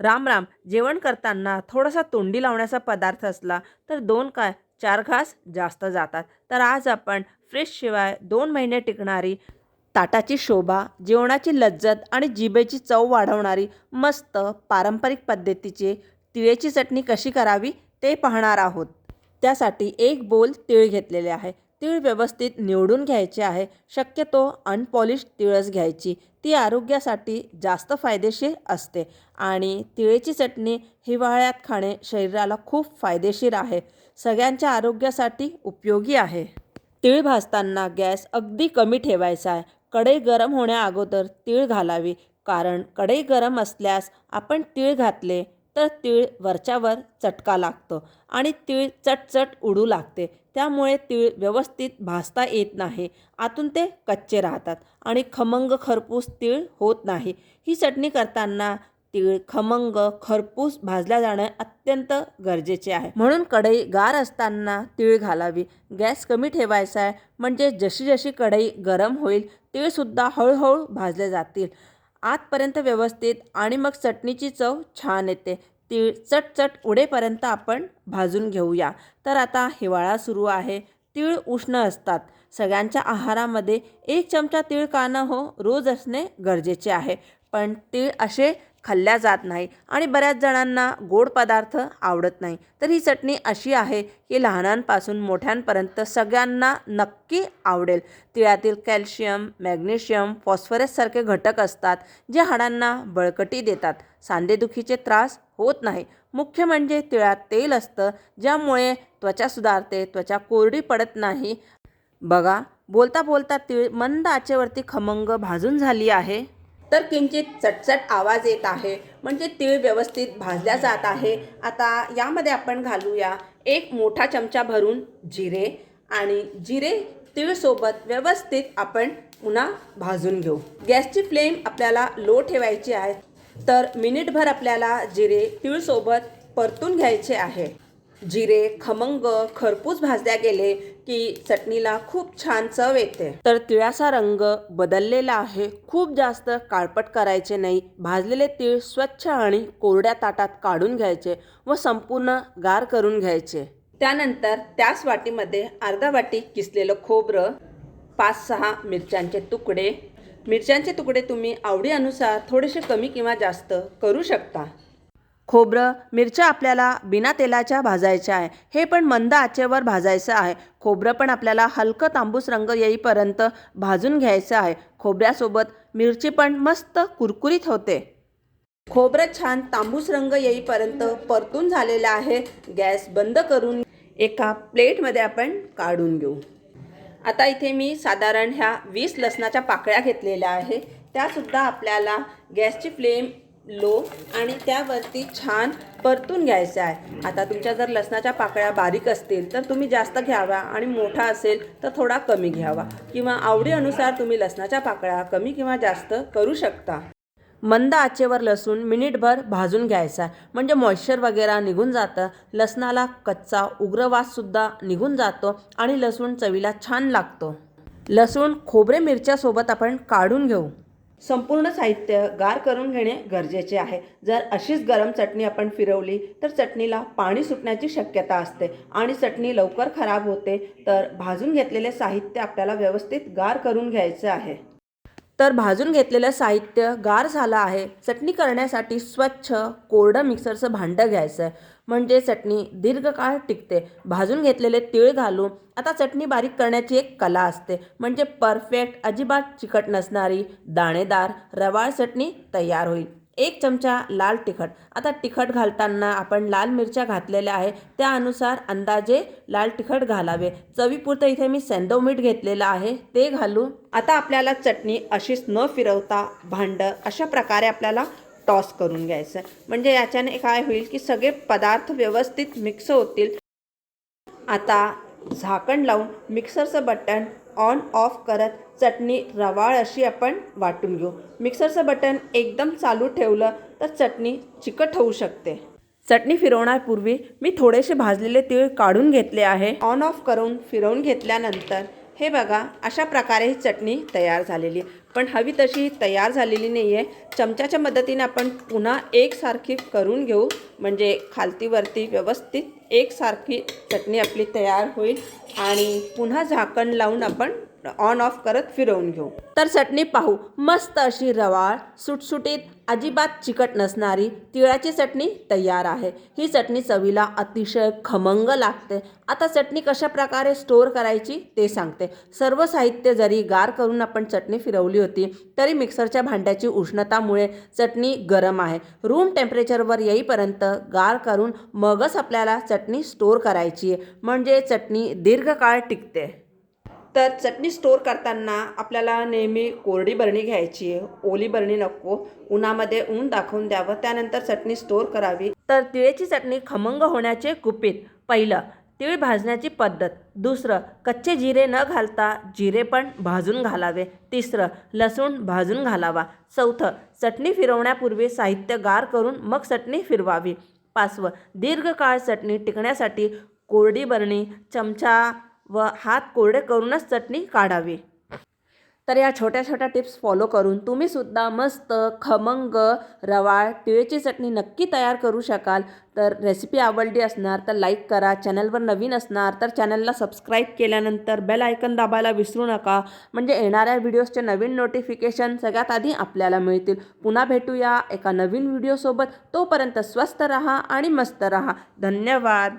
राम राम. जेवण करताना थोडासा तोंडी लावण्याचा पदार्थ असला तर दोन काय चार घास जास्त जातात. तर आज आपण फ्रेशशिवाय दोन महिने टिकणारी ताटाची शोभा जेवणाची लज्जत आणि जिभेची चव वाढवणारी मस्त पारंपरिक पद्धतीचे तिळेची चटणी कशी करावी ते पाहणार आहोत. त्यासाठी एक बोल तीळ घेतलेले आहे. तीळ व्यवस्थित निवडून घ्यायचे आहे. शक्यतो अनपॉलिश तिळच घ्यायची. ती आरोग्यासाठी जास्त फायदेशीर असते. आणि तिळेची चटणी हिवाळ्यात खाणे शरीराला खूप फायदेशीर आहे. सगळ्यांच्या आरोग्यासाठी उपयोगी आहे. तीळ भाजताना गॅस अगदी कमी ठेवायचा आहे. कढई गरम होण्या अगोदर तीळ घालावी. कारण कढई गरम असल्यास आपण तीळ घातले तर तीळ वरच्यावर चटका लागतो आणि तीळ चटचट उडू लागते. त्यामुळे तीळ व्यवस्थित भाजता येत नाही. आतून ते कच्चे राहतात आणि खमंग खरपूस तीळ होत नाही. ही चटणी करताना तीळ खमंग खरपूस भाजल्या जाणं अत्यंत गरजेचे आहे. म्हणून कढई गार असताना तीळ घालावी. गॅस कमी ठेवायचा आहे. म्हणजे जशी जशी कढई गरम होईल तीळसुद्धा हळूहळू भाजले जातील. आतपर्यंत व्यवस्थित आणि मग चटणीची चव छान येते. ती चटचट उडेपर्यंत आपण भाजून घेऊया. तर आता हिवाळा सुरू आहे. तीळ उष्ण असतात. सगळ्यांच्या आहारामध्ये एक चमचा तीळ कानं हो रोज असणे गरजेचे आहे. पण तीळ असे खाल्ल्या जात नाही आणि बऱ्याच जणांना गोड पदार्थ आवडत नाही. तर ही चटणी अशी आहे की लहानांपासून मोठ्यांपर्यंत सगळ्यांना नक्की आवडेल. तिळातील कॅल्शियम मॅग्नेशियम फॉस्फरससारखे घटक असतात जे हाडांना बळकटी देतात. सांधेदुखीचे त्रास होत नाही. मुख्य म्हणजे तिळात तेल असतं ज्यामुळे त्वचा सुधारते त्वचा कोरडी पडत नाही. बघा बोलता बोलता तीळ मंद आचेवरती खमंग भाजून झाली आहे. तर किंचित चटचट आवाज येत आहे. म्हणजे तीळ व्यवस्थित भाजल्या जात आहे. आता यामध्ये आपण घालूया एक मोठा चमचा भरून जिरे आणि जिरे तीळसोबत व्यवस्थित आपण पुन्हा भाजून घेऊ. गॅसची फ्लेम आपल्याला लो ठेवायची आहे. तर मिनिटभर आपल्याला जिरे तीळसोबत परतून घ्यायचे आहे. जिरे खमंग खरपूस भाजल्या गेले की चटणीला खूप छान चव येते. तर तिळाचा रंग बदललेला आहे. खूप जास्त काळपट करायचे नाही. भाजलेले तीळ स्वच्छ आणि कोरड्या ताटात काढून घ्यायचे व संपूर्ण गार करून घ्यायचे. त्यानंतर त्याच वाटीमध्ये अर्धा वाटी किसलेलं खोबरं पाच सहा मिरच्यांचे तुकडे. मिरच्यांचे तुकडे तुम्ही आवडीनुसार थोडेसे कमी किंवा जास्त करू शकता. खोबरं मिरच्या आपल्याला बिना तेलाच्या भाजायच्या आहे. हे पण मंद आचेवर भाजायचं आहे. खोबरं पण आपल्याला हलकं तांबूस रंग येईपर्यंत भाजून घ्यायचं आहे. खोबऱ्यासोबत मिरची पण मस्त कुरकुरीत होते. खोबरं छान तांबूस रंग येईपर्यंत परतून झालेलं आहे. गॅस बंद करून एका प्लेटमध्ये आपण काढून घेऊ. आता इथे मी साधारण ह्या वीस लसणाच्या पाकळ्या घेतलेल्या आहे. त्यासुद्धा आपल्याला गॅसची फ्लेम लो आणि त्यावरती छान परतून घ्यायचं आहे. आता तुमच्या जर लसणाच्या पाकळ्या बारीक असतील तर तुम्ही जास्त घ्यावा आणि मोठा असेल तर थोडा कमी घ्यावा. किंवा आवडीनुसार तुम्ही लसणाच्या पाकळ्या कमी किंवा जास्त करू शकता. मंद आचेवर लसूण मिनिटभर भाजून घ्यायचा म्हणजे मॉइश्चर वगैरे निघून जातं लसणाला कच्चा उग्रवाससुद्धा निघून जातो आणि लसूण चवीला छान लागतो. लसूण खोबरे मिरच्यासोबत आपण काढून घेऊ. संपूर्ण साहित्य गार करून घेणे गरजेचे आहे. जर अशीच गरम चटणी आपण फिरवली तर चटणीला पाणी सुटण्याची शक्यता असते आणि चटणी लवकर खराब होते तर भाजून घेतलेले साहित्य आपल्याला व्यवस्थित गार करून घ्यायचं आहे. तर भाजून घेतलेलं साहित्य गार झालं आहे. चटणी करण्यासाठी स्वच्छ कोरडं मिक्सरचं भांडं घ्यायचं आहे म्हणजे चटणी दीर्घकाळ टिकते. भाजून घेतलेले तीळ घालून आता चटणी बारीक करण्याची एक कला असते. म्हणजे परफेक्ट अजिबात चिकट नसणारी दाणेदार रवाळ चटणी तयार होईल. एक चमचा लाल तिखट. आता तिखट घालताना आपण लाल मिरच्या घातलेल्या आहे त्यानुसार अंदाजे लाल तिखट घालावे. चवीपुरतं इथे मी सेंदव मीठ घेतलेलं आहे. ते घालू आता आपल्याला चटणी अशीच न फिरवता भांडं अशा प्रकारे आपल्याला टॉस करून घ्यायचं म्हणजे याच्याने काय होईल की सगळे पदार्थ व्यवस्थित मिक्स होतील. आता झाकण लावून मिक्सरचं बटन ऑन ऑफ करत चटणी रवाळ अशी आपण वाटून घेऊ. मिक्सरचं बटन एकदम चालू ठेवलं तर चटणी चिकट होऊ शकते. चटणी फिरवण्यापूर्वी मी थोडेसे भाजलेले तीळ काढून घेतले आहे. ऑन ऑफ करून फिरवून घेतल्यानंतर हे बघा अशा प्रकारे ही चटणी तयार झालेली आहे. पण हवी तशी तयार झालेली नाही आहे चमच्याच्या मदतीने आपण पुन्हा एकसारखी करून घेऊ. म्हणजे खालतीवरती व्यवस्थित एकसारखी चटणी आपली तयार होईल. आणि पुन्हा झाकण लावून आपण ऑन ऑफ करत फिरवून घेऊ. तर चटणी पाहू. मस्त अशी रवाळ सुटसुटीत अजिबात चिकट नसणारी तिळाची चटणी तयार आहे. ही चटणी चवीला अतिशय खमंग लागते. आता चटणी कशा प्रकारे स्टोअर करायची ते सांगते. सर्व साहित्य जरी गार करून आपण चटणी फिरवली होती तरी मिक्सरच्या भांड्याची उष्णतामुळे चटणी गरम आहे. रूम टेम्परेचरवर येईपर्यंत गार करून मगच आपल्याला चटणी स्टोअर करायची आहे. म्हणजे चटणी दीर्घकाळ टिकते. तर चटणी स्टोअर करताना आपल्याला नेहमी कोरडी बरणी घ्यायची आहे. ओली बरणी नको. उन्हामध्ये ऊन दाखवून द्यावं. त्यानंतर चटणी स्टोअर करावी. तर तिळेची चटणी खमंग होण्याचे गुपित. पहिलं तीळ भाजण्याची पद्धत. दुसरं कच्चे जिरे न घालता जिरे पण भाजून घालावे. तिसरं लसूण भाजून घालावा. चौथं चटणी फिरवण्यापूर्वी साहित्य गार करून मग चटणी फिरवावी. पाचवं दीर्घकाळ चटणी टिकण्यासाठी कोरडी बरणी चमचा व हात कोरडे करूनच चटणी काढावी. तर या छोट्या छोट्या टिप्स फॉलो करून तुम्ही सुद्धा मस्त खमंग रवाळ तिळेची चटणी नक्की तयार करू शकाल. तर रेसिपी आवडली असणार तर लाईक करा. चॅनलवर नवीन असणार तर चॅनलला सबस्क्राईब केल्यानंतर बेल आयकन दाबायला विसरू नका. म्हणजे येणाऱ्या व्हिडिओजचे नवीन नोटिफिकेशन सगळ्यात आधी आपल्याला मिळतील. पुन्हा भेटूया एका नवीन व्हिडिओसोबत तोपर्यंत स्वस्त रहा आणि मस्त रहा. धन्यवाद.